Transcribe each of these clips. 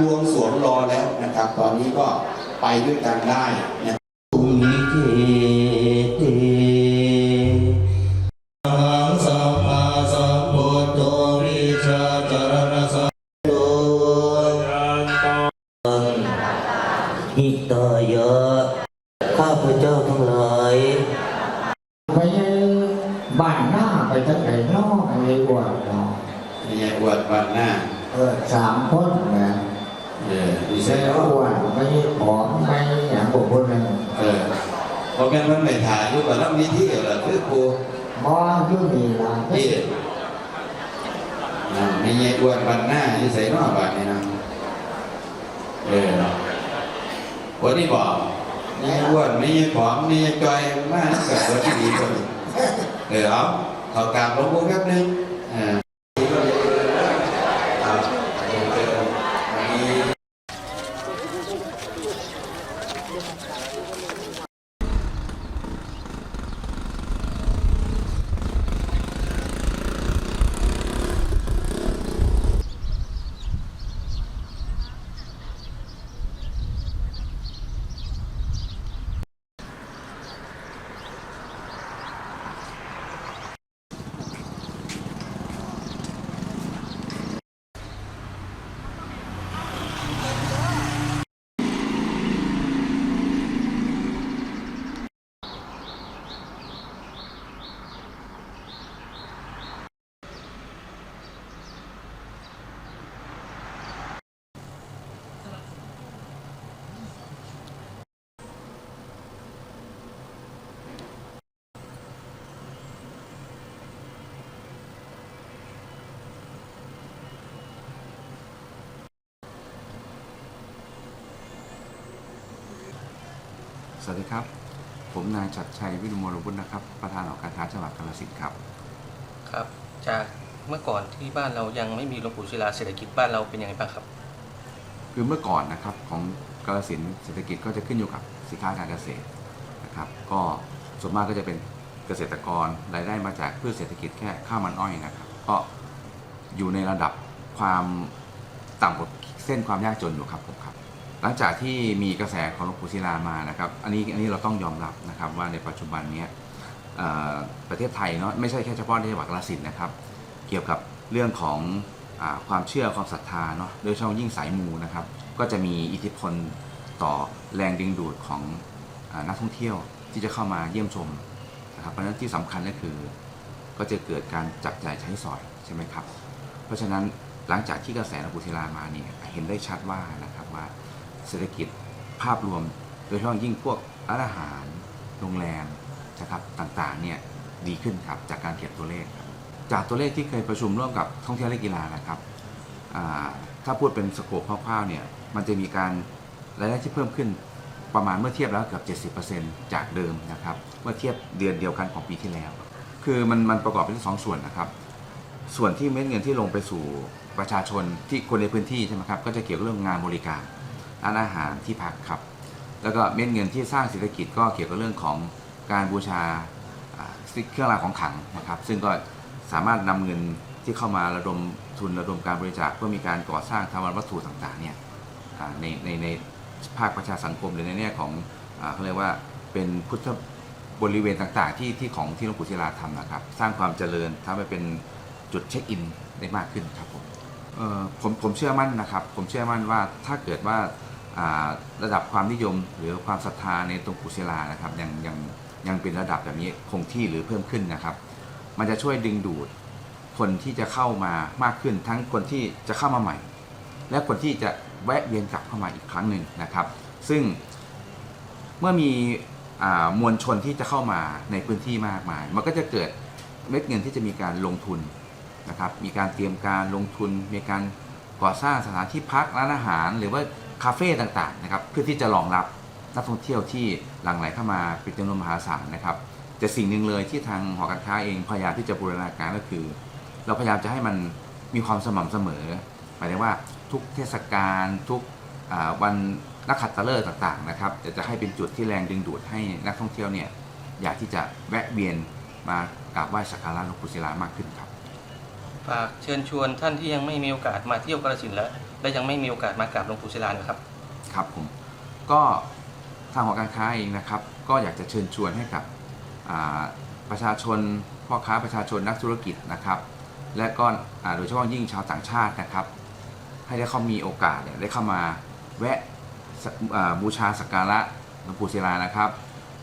บวงสรวงรอแล้วนะครับ ตอนนี้ก็ไปด้วยกันได้นะตุมิเกเตสัมมาสัมพุทโธวิชาจารณสัมโตหิตายข้าพเจ้าทั้งหลายไปบ้านหน้าไปทั้งไหนนอกอะไรอวดเนาะนี่อวดวันหน้า เออสามคนนะเออดีเซเซ่ลอวดไม่ผอมไม่อย่างบุคคลหนึ่งเออเพราะงั้นมันไม่ถ่ายอยู่กับน้ำนี้ที่เหรอคือกูมอยุ่มีละที่อ่าไม่ใช่อวดวันหน้าที่ใส่นอกบาทนี่นะเออวันนี้บอกไม่ใช่อ้วนไม่ใช่ผอมไม่ใช่จอยมากกับคนที่ดีคนเออเอาเขากราบหลวงปู่แป๊บนึงอ่าเอา สวัสดีครับ ผมนายชัดชัยวิรุมวรบุญนะครับ ประธานหอการค้าจังหวัดกาฬสินธุ์ครับ ครับ จากเมื่อก่อนที่บ้านเรายังไม่มีหลวงปู่ศิลาเศรษฐกิจบ้านเราเป็นยังไงบ้างครับ คือเมื่อก่อนนะครับของกาฬสินธุ์เศรษฐกิจก็จะขึ้นอยู่กับสินค้าการเกษตรนะครับ ก็ส่วนมากก็จะเป็นเกษตรกรรายได้มาจากพืชเศรษฐกิจแค่ข้าวมันอ้อยนะครับก็อยู่ในระดับความต่ำกว่าเส้นความยากจนอยู่ครับผมครับ หลังจากที่มีกระแสของหลวงปู่ศิลามานะครับ อันนี้อันนี้เราต้องยอมรับนะครับว่าในปัจจุบันนี้ประเทศไทยเนาะไม่ใช่แค่เฉพาะในจังหวัดกาฬสินนะครับ เกี่ยวกับเรื่องของอความเชื่อความศรัทธาเนาะโดยเฉพาะยิ่งสายมูนะครับ ก็จะมีอิทธิพลต่อแรงดึงดูดของอนักท่องเที่ยวที่จะเข้ามาเยี่ยมชมนะครับเพราะฉะนั้นที่สำคัญก็คือก็จะเกิดการจับจ่ายใช้สอยใช่ไหมครับ เพราะฉะนั้นหลังจากที่กระแสหลวงปู่ศิลามาเนี่ยเห็นได้ชัดว่านะครับว่า เศรษฐกิจภาพรวม โดยเฉพาะยิ่งพวกร้านอาหารโรงแรมนะครับต่างๆเนี่ยดีขึ้นครับจากการเก็บตัวเลขครับจากตัวเลขที่เคยประชุมร่วมกับท่องเที่ยวและกีฬานะครับถ้าพูดเป็นสโคปคร่าวๆเนี่ยมันจะมีการรายได้ที่เพิ่มขึ้นประมาณเมื่อเทียบแล้วเกือบ70%จากเดิมนะครับเมื่อเทียบเดือนเดียวกันของปีที่แล้ว คือมันมันประกอบเป็นสองส่วนนะครับส่วนที่เม็ดเงินที่ลงไปสู่ประชาชนที่คนในพื้นที่ใช่ไหมครับก็จะเกี่ยวกับเรื่องงานบริการ ร้านอาหารที่พักครับ แล้วก็เม็ดเงินที่สร้างเศรษฐกิจก็เกี่ยวกับเรื่องของการบูชาเครื่องรางของขลังนะครับ ซึ่งก็สามารถนำเงินที่เข้ามาระดมทุนระดมการบริจาคเพื่อมีการก่อสร้างทางวัตถุต่างๆเนี่ยในในในภาคประชาสังคมหรือในแง่ของเขาเรียกว่าเป็นพุทธบริเวณต่างๆ ที่ที่ของที่หลวงปู่ศิลาทำนะครับ สร้างความเจริญทำให้เป็นจุดเช็คอินได้มากขึ้นครับผมผมผมเชื่อมั่นนะครับ ผมเชื่อมั่นว่าถ้าเกิดว่า ระดับความนิยมหรือความศรัทธาในตรงกุศิลานะครับยังยังยังเป็นระดับแบบนี้คงที่หรือเพิ่มขึ้นนะครับ มันจะช่วยดึงดูดคนที่จะเข้ามามากขึ้น ทั้งคนที่จะเข้ามาใหม่ และคนที่จะแวะเวียนกลับเข้ามาอีกครั้งหนึ่งนะครับ ซึ่งเมื่อมีอมวลชนที่จะเข้ามาในพื้นที่มากมาย มันก็จะเกิดเม็ดเงินที่จะมีการลงทุนนะครับ มีการเตรียมการลงทุน มีการก่อสร้างสถานที่พักร้านอาหาร หรือว่า คาเฟ่ต่างๆนะครับเพื่อที่จะรองรับนักท่องเที่ยวที่หลั่งไหลเข้ามาเป็นจำนวนมหาศาลนะครับแต่สิ่งหนึ่งเลยที่ทางหอการค้าเองพยายามที่จะบูรณาการก็คือ เราพยายามจะให้มันมีความสม่ำเสมอหมายถึงว่าทุกเทศกาลทุกวันนักขัตฤกษ์ต่างๆนะครับจะจะให้เป็นจุดที่แรงดึงดูดให้นักท่องเที่ยวเนี่ยอยากที่จะแวะเวียนมากราบไหว้สักการะหลวงปู่ศิลามากขึ้นครับ ฝากเชิญชวนท่านที่ยังไม่มีโอกาสมาเที่ยวกาฬสินธุ์และและยังไม่มีโอกาสมากราบหลวงปู่ศิลานะครับ ครับผมก็ทางหอการค้าเองนะครับ ก็อยากจะเชิญชวนให้กับอ่าประชาชนพ่อค้าประชาชนนักธุรกิจนะครับ และก็อ่าโดยเฉพาะยิ่งชาวต่างชาตินะครับ ให้ได้เขามีโอกาสเนี่ยได้เข้ามาแวะสักอ่าบูชาสักการะหลวงปู่ศิลานะครับ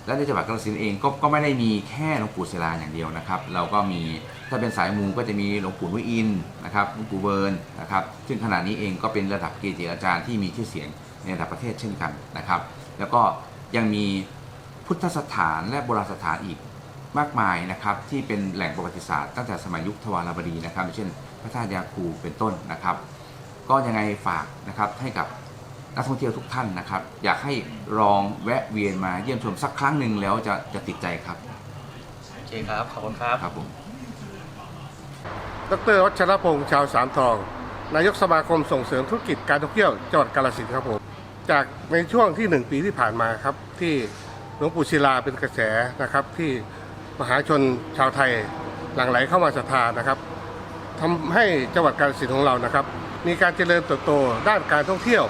และในจังหวัดกาฬสินธุ์เองก็ก็ไม่ได้มีแค่หลวงปู่ศิลาอย่างเดียวนะครับ เราก็มีถ้าเป็นสายมูก็จะมีหลวงปู่นุอินนะครับหลวงปู่เวิร์นนะครับซึ่งขณะนี้เองก็เป็นระดับเกจิอาจารย์ที่มีชื่อเสียงในระดับประเทศเช่นกันนะครับ แล้วก็ยังมีพุทธสถานและโบราณสถานอีกมากมายนะครับที่เป็นแหล่งประวัติศาสตร์ตั้งแต่สมัยยุคทวารวดีนะครับ เช่นพระธาตุยาคูเป็นต้นนะครับ ก็ยังไงฝากนะครับให้กับ นักท่องเที่ยวทุกท่านนะครับ อยากให้ลองแวะเวียนมาเยี่ยมชมสักครั้งหนึ่งแล้วจะจะติดใจครับโอเคครับ ขอบคุณครับ ครับผมดรวัชรพงษ์ชาวสามทอง นายกสมาคมส่งเสริมธุรกิจการท่องเที่ยวจังหวัดกาฬสินธุ์ครับผมจากในช่วงที่หนึ่งปีที่ผ่านมาครับ ที่หลวงปู่ศิลาเป็นกระแสนะครับ ที่มหาชนชาวไทยหลั่งไหลเข้ามาศรัทธานะครับทำให้จังหวัดกาฬสินธุ์ของเรานะครับ มีการเจริญเติบโตด้านการท่องเที่ยว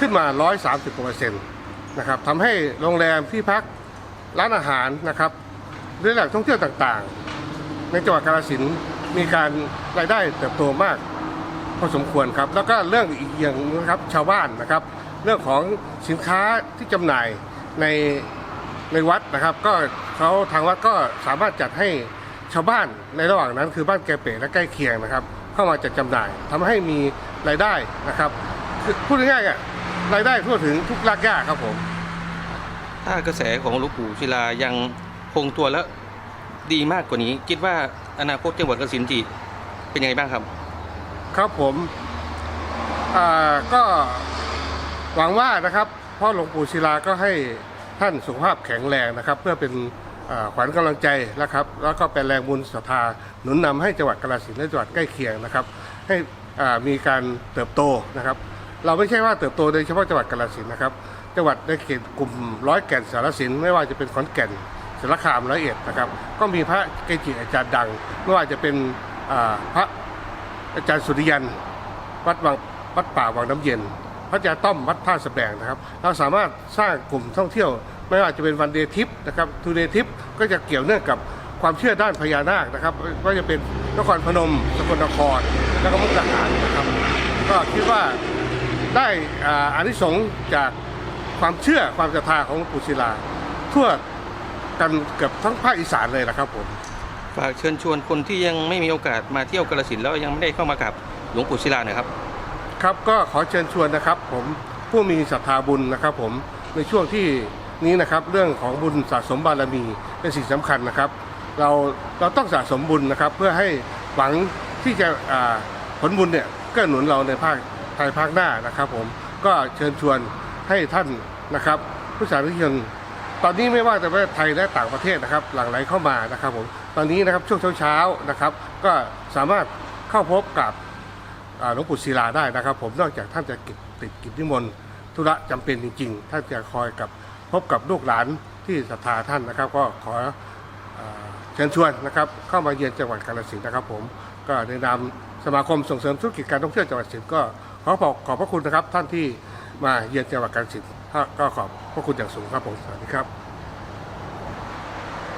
ขึ้นมา 130กว่าเปอร์เซ็นต์นะครับทำให้โรงแรมที่พักร้านอาหารนะครับหรือแหล่งท่องเที่ยวต่างๆ ในจังหวัดกาฬสินธุ์มีการรายได้เติบโตมากพอสมควรครับ แล้วก็เรื่องอีกอย่างนะครับชาวบ้านนะครับ เรื่องของสินค้าที่จำหน่ายในในวัดนะครับ ก็เขาทางวัดก็สามารถจัดให้ชาวบ้านในระหว่างนั้น คือบ้านแกเป๋และใกล้เคียงนะครับ เข้ามาจัดจำหน่ายทำให้มีรายได้นะครับคือพูดง่ายๆอะ รายได้ทั่วถึงทุกรากหญ้าครับผม ถ้ากระแสของหลวงปู่ศิลายังคงตัวและดีมากกว่านี้ คิดว่าอนาคตจังหวัดกาฬสินธุ์จะเป็นยังไงบ้างครับ ครับผมอ่าก็หวังว่านะครับเพ่อหลวงปู่ศิลาก็ให้ท่านสุขภาพแข็งแรงนะครับ เพื่อเป็นอ่าขวัญกำลังใจนะครับ แล้วก็เป็นแรงบุญศรัทธาหนุนนำให้จังหวัดกาฬสินธุ์และจังหวัดใกล้เคียงนะครับ ให้อ่ามีการเติบโตนะครับ เราไม่ใช่ว่าเติบโตโดยเฉพาะจังหวัดกาฬสินธุ์นะครับ จังหวัดในเขตกลุ่มร้อยแก่นสารสินไม่ว่าจะเป็นขอนแก่นสารคามร้อยเอ็ดนะครับ ก็มีพระเกจิอาจารย์ดัง ไม่ว่าจะเป็นพระอาจารย์สุริยันวัดวังวัดป่าวังน้ำเย็น พระอาจารย์ต้อมวัดท่าสะแบงนะครับ เราสามารถสร้างกลุ่มท่องเที่ยว ไม่ว่าจะเป็นวันเดย์ทิปนะครับทูเดย์ทิปก็จะเกี่ยวเนื่องกับความเชื่อด้านพญานาคนะครับก็จะเป็นนครพนมสกลนคร แล้วก็มุกดาหารนะครับ ก็คิดว่า ได้อ่าอานิสงส์จากความเชื่อความศรัทธาของหลวงปู่ศิลา ทั่วกันเกือบทั้งภาคอีสานเลยนะครับผมฝากเชิญชวนคนที่ยังไม่มีโอกาสมาเที่ยวกาฬสินธุ์แล้วยังไม่ได้เข้ามากราบหลวงปู่ศิลาหน่อยครับ ครับก็ขอเชิญชวนนะครับ ผมผู้มีศรัทธาบุญนะครับ ผมในช่วงที่นี้นะครับเรื่องของบุญสะสมบารมีเป็นสิ่งสำคัญนะครับ เราเราต้องสะสมบุญนะครับ เพื่อให้หวังที่จะอ่าผลบุญเนี่ยก็หนุนเราในภาค ภายภาคหน้านะครับ ผมก็เชิญชวนให้ท่านนะครับ ผู้สาธารณชนตอนนี้ไม่ว่าจะประเทศไทยและต่างประเทศนะครับ หลั่งไหลเข้ามานะครับผมตอนนี้นะครับช่วงเช้าๆนะครับ ก็สามารถเข้าพบกับหลวงปู่ศิลาได้นะครับ ผมนอกจากท่านจะกิจติดกิจนิมนต์ธุระจำเป็นจริง ๆ ท่านจะคอยกับพบกับลูกหลานที่ศรัทธาท่านนะครับ ก็ขอเชิญชวนนะครับ เข้ามาเยือนจังหวัดกาฬสินธุ์นะครับ ผมก็ในนามสมาคมส่งเสริมธุรกิจการท่องเที่ยวจังหวัดสินธุ์ก็ ขอบอกขอบพระคุณนะครับท่านที่มาเยือนจังหวัดกาฬสินธุ์ก็ขอบพระคุณอย่างสูงครับผมสวัสดีครับ